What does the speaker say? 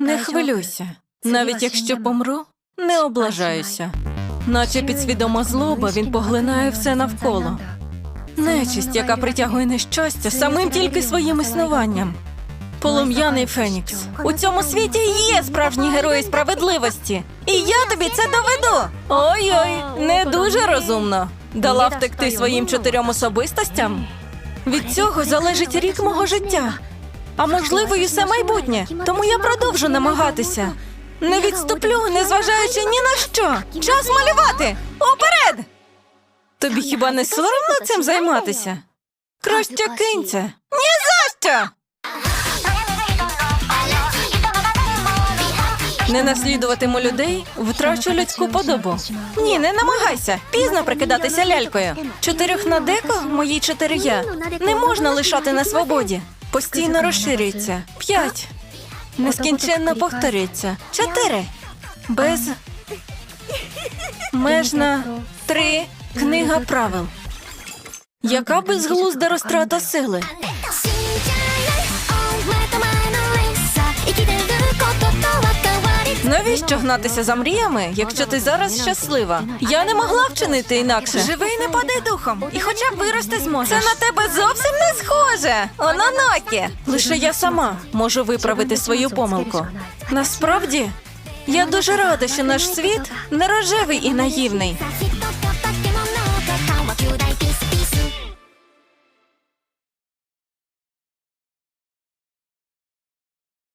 Не хвилюйся. Навіть якщо помру, не облажаюся. Наче підсвідома злоба він поглинає все навколо. Нечисть, яка притягує нещастя самим тільки своїм існуванням. Полум'яний Фенікс. У цьому світі є справжні герої справедливості. І я тобі це доведу. Ой-ой, не дуже розумно. Дала втекти своїм чотирьом особистостям. Від цього залежить рік мого життя. А можливо, і все майбутнє. Тому я продовжу намагатися. Не відступлю, незважаючи ні на що. Час малювати! Уперед! Тобі хіба не соромно цим займатися? Краще кинь це. Ні за що! Не наслідуватиму людей, втрачу людську подобу. Ні, не намагайся. Пізно прикидатися лялькою. Чотирьох на деко, мої чотири я. Не можна лишати на свободі. Постійно розширюється. П'ять. Нескінченно повторюється. Чотири. Без. Межна. Три. Книга правил. Яка безглузда розтрата сили? Навіщо гнатися за мріями, якщо ти зараз щаслива? Я не могла вчинити інакше. Живий не падай духом, і хоча б вирости зможеш. Це на тебе зовсім не схоже. Ононокі. Лише я сама можу виправити свою помилку. Насправді, я дуже рада, що наш світ не рожевий і наївний.